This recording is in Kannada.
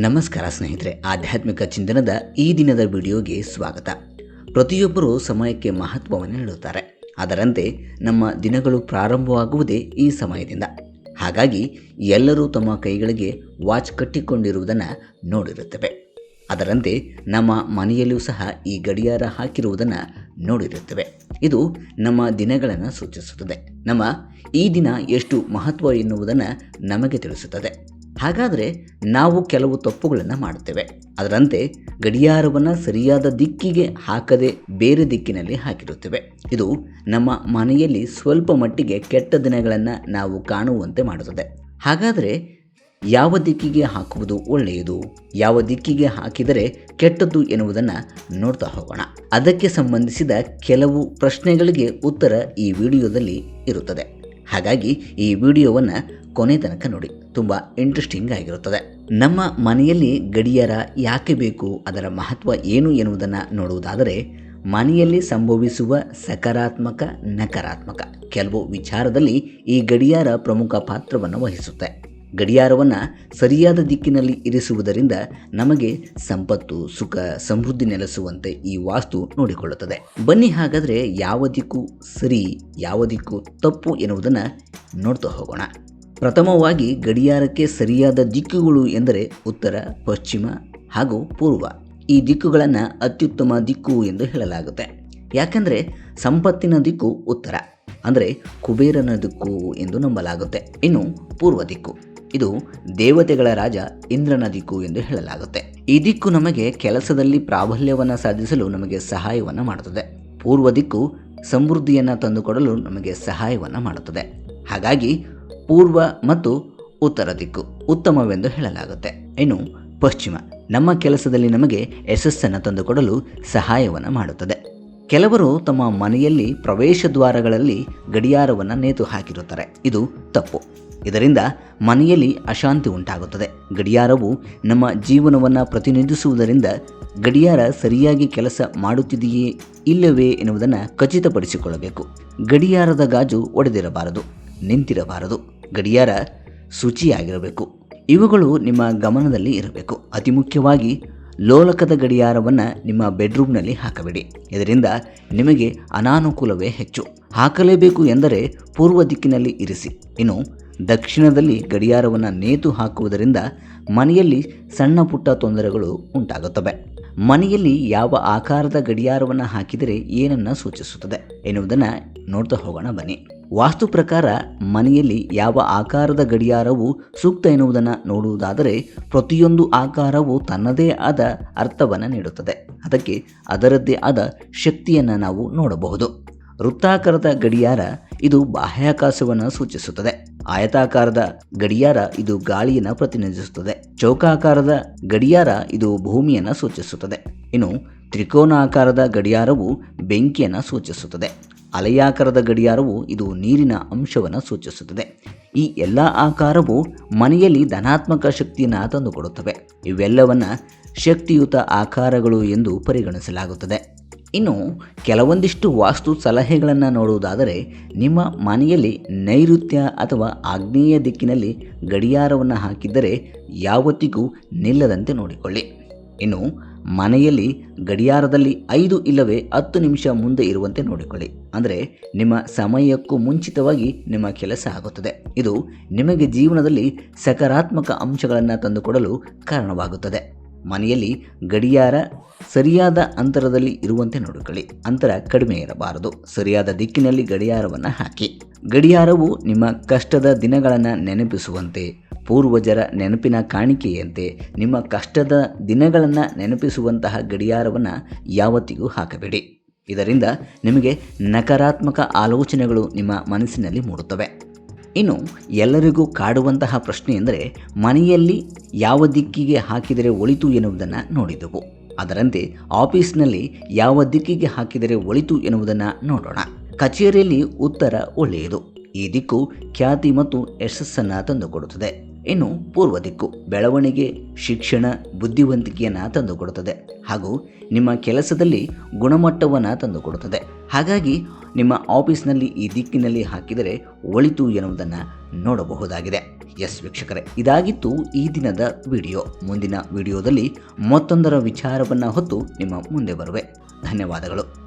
ನಮಸ್ಕಾರ ಸ್ನೇಹಿತರೆ, ಆಧ್ಯಾತ್ಮಿಕ ಚಿಂತನದ ಈ ದಿನದ ವಿಡಿಯೋಗೆ ಸ್ವಾಗತ. ಪ್ರತಿಯೊಬ್ಬರು ಸಮಯಕ್ಕೆ ಮಹತ್ವವನ್ನು ನೀಡುತ್ತಾರೆ. ಅದರಂತೆ ನಮ್ಮ ದಿನಗಳು ಪ್ರಾರಂಭವಾಗುವುದೇ ಈ ಸಮಯದಿಂದ. ಹಾಗಾಗಿ ಎಲ್ಲರೂ ತಮ್ಮ ಕೈಗಳಿಗೆ ವಾಚ್ ಕಟ್ಟಿಕೊಂಡಿರುವುದನ್ನು ನೋಡಿರುತ್ತೇವೆ. ಅದರಂತೆ ನಮ್ಮ ಮನೆಯಲ್ಲೂ ಸಹ ಈ ಗಡಿಯಾರ ಹಾಕಿರುವುದನ್ನು ನೋಡಿರುತ್ತೇವೆ. ಇದು ನಮ್ಮ ದಿನಗಳನ್ನು ಸೂಚಿಸುತ್ತದೆ. ನಮ್ಮ ಈ ದಿನ ಎಷ್ಟು ಮಹತ್ವ ಎನ್ನುವುದನ್ನು ನಮಗೆ ತಿಳಿಸುತ್ತದೆ. ಹಾಗಾದರೆ ನಾವು ಕೆಲವು ತಪ್ಪುಗಳನ್ನು ಮಾಡುತ್ತೇವೆ. ಅದರಂತೆ ಗಡಿಯಾರವನ್ನು ಸರಿಯಾದ ದಿಕ್ಕಿಗೆ ಹಾಕದೆ ಬೇರೆ ದಿಕ್ಕಿನಲ್ಲಿ ಹಾಕಿರುತ್ತೇವೆ. ಇದು ನಮ್ಮ ಮನೆಯಲ್ಲಿ ಸ್ವಲ್ಪ ಮಟ್ಟಿಗೆ ಕೆಟ್ಟ ದಿನಗಳನ್ನು ನಾವು ಕಾಣುವಂತೆ ಮಾಡುತ್ತದೆ. ಹಾಗಾದರೆ ಯಾವ ದಿಕ್ಕಿಗೆ ಹಾಕುವುದು ಒಳ್ಳೆಯದು? ಯಾವ ದಿಕ್ಕಿಗೆ ಹಾಕಿದರೆ ಕೆಟ್ಟದ್ದು ಎನ್ನುವುದನ್ನು ನೋಡ್ತಾ ಹೋಗೋಣ. ಅದಕ್ಕೆ ಸಂಬಂಧಿಸಿದ ಕೆಲವು ಪ್ರಶ್ನೆಗಳಿಗೆ ಉತ್ತರ ಈ ವಿಡಿಯೋದಲ್ಲಿ ಇರುತ್ತದೆ. ಹಾಗಾಗಿ ಈ ವಿಡಿಯೋವನ್ನು ಕೊನೆ ತನಕ ನೋಡಿ. ತುಂಬ ಇಂಟ್ರೆಸ್ಟಿಂಗ್ ಆಗಿರುತ್ತದೆ. ನಮ್ಮ ಮನೆಯಲ್ಲಿ ಗಡಿಯಾರ ಯಾಕೆ ಬೇಕು, ಅದರ ಮಹತ್ವ ಏನು ಎನ್ನುವುದನ್ನು ನೋಡುವುದಾದರೆ, ಮನೆಯಲ್ಲಿ ಸಂಭವಿಸುವ ಸಕಾರಾತ್ಮಕ, ನಕಾರಾತ್ಮಕ ಕೆಲವು ವಿಚಾರದಲ್ಲಿ ಈ ಗಡಿಯಾರ ಪ್ರಮುಖ ಪಾತ್ರವನ್ನು ವಹಿಸುತ್ತೆ. ಗಡಿಯಾರವನ್ನು ಸರಿಯಾದ ದಿಕ್ಕಿನಲ್ಲಿ ಇರಿಸುವುದರಿಂದ ನಮಗೆ ಸಂಪತ್ತು, ಸುಖ, ಸಮೃದ್ಧಿ ನೆಲೆಸುವಂತೆ ಈ ವಾಸ್ತು ನೋಡಿಕೊಳ್ಳುತ್ತದೆ. ಬನ್ನಿ ಹಾಗಾದರೆ ಯಾವ ದಿಕ್ಕು ಸರಿ, ಯಾವ ದಿಕ್ಕು ತಪ್ಪು ಎನ್ನುವುದನ್ನು ನೋಡ್ತಾ ಹೋಗೋಣ. ಪ್ರಥಮವಾಗಿ ಗಡಿಯಾರಕ್ಕೆ ಸರಿಯಾದ ದಿಕ್ಕುಗಳು ಎಂದರೆ ಉತ್ತರ, ಪಶ್ಚಿಮ ಹಾಗೂ ಪೂರ್ವ. ಈ ದಿಕ್ಕುಗಳನ್ನು ಅತ್ಯುತ್ತಮ ದಿಕ್ಕು ಎಂದು ಹೇಳಲಾಗುತ್ತೆ. ಯಾಕಂದರೆ ಸಂಪತ್ತಿನ ದಿಕ್ಕು ಉತ್ತರ, ಅಂದರೆ ಕುಬೇರನ ದಿಕ್ಕು ಎಂದು ನಂಬಲಾಗುತ್ತೆ. ಇನ್ನು ಪೂರ್ವ ದಿಕ್ಕು. ಇದು ದೇವತೆಗಳ ರಾಜ ಇಂದ್ರನ ದಿಕ್ಕು ಎಂದು ಹೇಳಲಾಗುತ್ತೆ. ಈ ದಿಕ್ಕು ನಮಗೆ ಕೆಲಸದಲ್ಲಿ ಪ್ರಾಬಲ್ಯವನ್ನು ಸಾಧಿಸಲು ನಮಗೆ ಸಹಾಯವನ್ನು ಮಾಡುತ್ತದೆ. ಪೂರ್ವ ದಿಕ್ಕು ಸಮೃದ್ಧಿಯನ್ನು ತಂದುಕೊಡಲು ನಮಗೆ ಸಹಾಯವನ್ನು ಮಾಡುತ್ತದೆ. ಹಾಗಾಗಿ ಪೂರ್ವ ಮತ್ತು ಉತ್ತರ ದಿಕ್ಕು ಉತ್ತಮವೆಂದು ಹೇಳಲಾಗುತ್ತೆ. ಇನ್ನು ಪಶ್ಚಿಮ ನಮ್ಮ ಕೆಲಸದಲ್ಲಿ ನಮಗೆ ಯಶಸ್ಸನ್ನು ತಂದುಕೊಡಲು ಸಹಾಯವನ್ನು ಮಾಡುತ್ತದೆ. ಕೆಲವರು ತಮ್ಮ ಮನೆಯಲ್ಲಿ ಪ್ರವೇಶ ದ್ವಾರಗಳಲ್ಲಿ ಗಡಿಯಾರವನ್ನು ನೇತು ಹಾಕಿರುತ್ತಾರೆ. ಇದು ತಪ್ಪು. ಇದರಿಂದ ಮನೆಯಲ್ಲಿ ಅಶಾಂತಿ ಉಂಟಾಗುತ್ತದೆ. ಗಡಿಯಾರವು ನಮ್ಮ ಜೀವನವನ್ನು ಪ್ರತಿನಿಧಿಸುವುದರಿಂದ ಗಡಿಯಾರ ಸರಿಯಾಗಿ ಕೆಲಸ ಮಾಡುತ್ತಿದೆಯೇ ಇಲ್ಲವೇ ಎನ್ನುವುದನ್ನು ಖಚಿತಪಡಿಸಿಕೊಳ್ಳಬೇಕು. ಗಡಿಯಾರದ ಗಾಜು ಒಡೆದಿರಬಾರದು, ನಿಂತಿರಬಾರದು. ಗಡಿಯಾರ ಶುಚಿಯಾಗಿರಬೇಕು. ಇವುಗಳು ನಿಮ್ಮ ಗಮನದಲ್ಲಿ ಇರಬೇಕು. ಅತಿ ಮುಖ್ಯವಾಗಿ ಲೋಲಕದ ಗಡಿಯಾರವನ್ನು ನಿಮ್ಮ ಬೆಡ್ರೂಮ್ನಲ್ಲಿ ಹಾಕಬೇಡಿ. ಇದರಿಂದ ನಿಮಗೆ ಅನಾನುಕೂಲವೇ ಹೆಚ್ಚು. ಹಾಕಲೇಬೇಕು ಎಂದರೆ ಪೂರ್ವ ದಿಕ್ಕಿನಲ್ಲಿ ಇರಿಸಿ. ಇನ್ನು ದಕ್ಷಿಣದಲ್ಲಿ ಗಡಿಯಾರವನ್ನು ನೇತು ಹಾಕುವುದರಿಂದ ಮನೆಯಲ್ಲಿ ಸಣ್ಣ ಪುಟ್ಟ ತೊಂದರೆಗಳು ಉಂಟಾಗುತ್ತವೆ. ಮನೆಯಲ್ಲಿ ಯಾವ ಆಕಾರದ ಗಡಿಯಾರವನ್ನು ಹಾಕಿದರೆ ಏನನ್ನು ಸೂಚಿಸುತ್ತದೆ ಎನ್ನುವುದನ್ನು ನೋಡ್ತಾ ಹೋಗೋಣ ಬನ್ನಿ. ವಾಸ್ತು ಪ್ರಕಾರ ಮನೆಯಲ್ಲಿ ಯಾವ ಆಕಾರದ ಗಡಿಯಾರವು ಸೂಕ್ತ ಎನ್ನುವುದನ್ನು ನೋಡುವುದಾದರೆ ಪ್ರತಿಯೊಂದು ಆಕಾರವು ತನ್ನದೇ ಆದ ಅರ್ಥವನ್ನು ನೀಡುತ್ತದೆ. ಅದಕ್ಕೆ ಅದರದ್ದೇ ಆದ ಶಕ್ತಿಯನ್ನು ನಾವು ನೋಡಬಹುದು. ವೃತ್ತಾಕಾರದ ಗಡಿಯಾರ ಇದು ಬಾಹ್ಯಾಕಾಶವನ್ನು ಸೂಚಿಸುತ್ತದೆ. ಆಯತಾಕಾರದ ಗಡಿಯಾರ ಇದು ಗಾಳಿಯನ್ನು ಪ್ರತಿನಿಧಿಸುತ್ತದೆ. ಚೌಕಾಕಾರದ ಗಡಿಯಾರ ಇದು ಭೂಮಿಯನ್ನು ಸೂಚಿಸುತ್ತದೆ. ಇನ್ನು ತ್ರಿಕೋನಾಕಾರದ ಗಡಿಯಾರವು ಬೆಂಕಿಯನ್ನು ಸೂಚಿಸುತ್ತದೆ. ಅಲೆಯಾಕಾರದ ಗಡಿಯಾರವು ಇದು ನೀರಿನ ಅಂಶವನ್ನು ಸೂಚಿಸುತ್ತದೆ. ಈ ಎಲ್ಲ ಆಕಾರವು ಮನೆಯಲ್ಲಿ ಧನಾತ್ಮಕ ಶಕ್ತಿಯನ್ನು ತಂದುಕೊಡುತ್ತವೆ. ಇವೆಲ್ಲವನ್ನು ಶಕ್ತಿಯುತ ಆಕಾರಗಳು ಎಂದು ಪರಿಗಣಿಸಲಾಗುತ್ತದೆ. ಇನ್ನು ಕೆಲವೊಂದಿಷ್ಟು ವಾಸ್ತು ಸಲಹೆಗಳನ್ನು ನೋಡುವುದಾದರೆ ನಿಮ್ಮ ಮನೆಯಲ್ಲಿ ನೈಋತ್ಯ ಅಥವಾ ಆಗ್ನೇಯ ದಿಕ್ಕಿನಲ್ಲಿ ಗಡಿಯಾರವನ್ನು ಹಾಕಿದ್ದರೆ ಯಾವತ್ತಿಗೂ ನಿಲ್ಲದಂತೆ ನೋಡಿಕೊಳ್ಳಿ. ಇನ್ನು ಮನೆಯಲ್ಲಿ ಗಡಿಯಾರದಲ್ಲಿ ಐದು ಇಲ್ಲವೇ ಹತ್ತು ನಿಮಿಷ ಮುಂದೆ ಇರುವಂತೆ ನೋಡಿಕೊಳ್ಳಿ. ಅಂದರೆ ನಿಮ್ಮ ಸಮಯಕ್ಕೂ ಮುಂಚಿತವಾಗಿ ನಿಮ್ಮ ಕೆಲಸ ಆಗುತ್ತದೆ. ಇದು ನಿಮಗೆ ಜೀವನದಲ್ಲಿ ಸಕಾರಾತ್ಮಕ ಅಂಶಗಳನ್ನು ತಂದುಕೊಡಲು ಕಾರಣವಾಗುತ್ತದೆ. ಮನೆಯಲ್ಲಿ ಗಡಿಯಾರ ಸರಿಯಾದ ಅಂತರದಲ್ಲಿ ಇರುವಂತೆ ನೋಡಿಕೊಳ್ಳಿ. ಅಂತರ ಕಡಿಮೆ ಇರಬಾರದು. ಸರಿಯಾದ ದಿಕ್ಕಿನಲ್ಲಿ ಗಡಿಯಾರವನ್ನು ಹಾಕಿ. ಗಡಿಯಾರವು ನಿಮ್ಮ ಕಷ್ಟದ ದಿನಗಳನ್ನು ನೆನಪಿಸುವಂತೆ, ಪೂರ್ವಜರ ನೆನಪಿನ ಕಾಣಿಕೆಯಂತೆ ನಿಮ್ಮ ಕಷ್ಟದ ದಿನಗಳನ್ನು ನೆನಪಿಸುವಂತಹ ಗಡಿಯಾರವನ್ನು ಯಾವತ್ತಿಗೂ ಹಾಕಬೇಡಿ. ಇದರಿಂದ ನಿಮಗೆ ನಕಾರಾತ್ಮಕ ಆಲೋಚನೆಗಳು ನಿಮ್ಮ ಮನಸ್ಸಿನಲ್ಲಿ ಮೂಡುತ್ತವೆ. ಇನ್ನು ಎಲ್ಲರಿಗೂ ಕಾಡುವಂತಹ ಪ್ರಶ್ನೆ ಎಂದರೆ, ಮನೆಯಲ್ಲಿ ಯಾವ ದಿಕ್ಕಿಗೆ ಹಾಕಿದರೆ ಒಳಿತು ಎನ್ನುವುದನ್ನು ನೋಡಿದೆವು. ಅದರಂತೆ ಆಫೀಸ್ನಲ್ಲಿ ಯಾವ ದಿಕ್ಕಿಗೆ ಹಾಕಿದರೆ ಒಳಿತು ಎನ್ನುವುದನ್ನು ನೋಡೋಣ. ಕಚೇರಿಯಲ್ಲಿ ಉತ್ತರ ಒಳ್ಳೆಯದು. ಈ ದಿಕ್ಕು ಖ್ಯಾತಿ ಮತ್ತು ಯಶಸ್ಸನ್ನು ತಂದುಕೊಡುತ್ತದೆ. ಇನ್ನು ಪೂರ್ವ ದಿಕ್ಕು ಬೆಳವಣಿಗೆ, ಶಿಕ್ಷಣ, ಬುದ್ಧಿವಂತಿಕೆಯನ್ನು ತಂದುಕೊಡುತ್ತದೆ. ಹಾಗೂ ನಿಮ್ಮ ಕೆಲಸದಲ್ಲಿ ಗುಣಮಟ್ಟವನ್ನು ತಂದುಕೊಡುತ್ತದೆ. ಹಾಗಾಗಿ ನಿಮ್ಮ ಆಫೀಸ್ನಲ್ಲಿ ಈ ದಿಕ್ಕಿನಲ್ಲಿ ಹಾಕಿದರೆ ಒಳಿತು ಎನ್ನುವುದನ್ನು ನೋಡಬಹುದಾಗಿದೆ. ಎಸ್ ವೀಕ್ಷಕರೇ, ಇದಾಗಿತ್ತು ಈ ದಿನದ ವಿಡಿಯೋ. ಮುಂದಿನ ವಿಡಿಯೋದಲ್ಲಿ ಮತ್ತೊಂದರ ವಿಚಾರವನ್ನು ಹೊತ್ತು ನಿಮ್ಮ ಮುಂದೆ ಬರುವೆ. ಧನ್ಯವಾದಗಳು.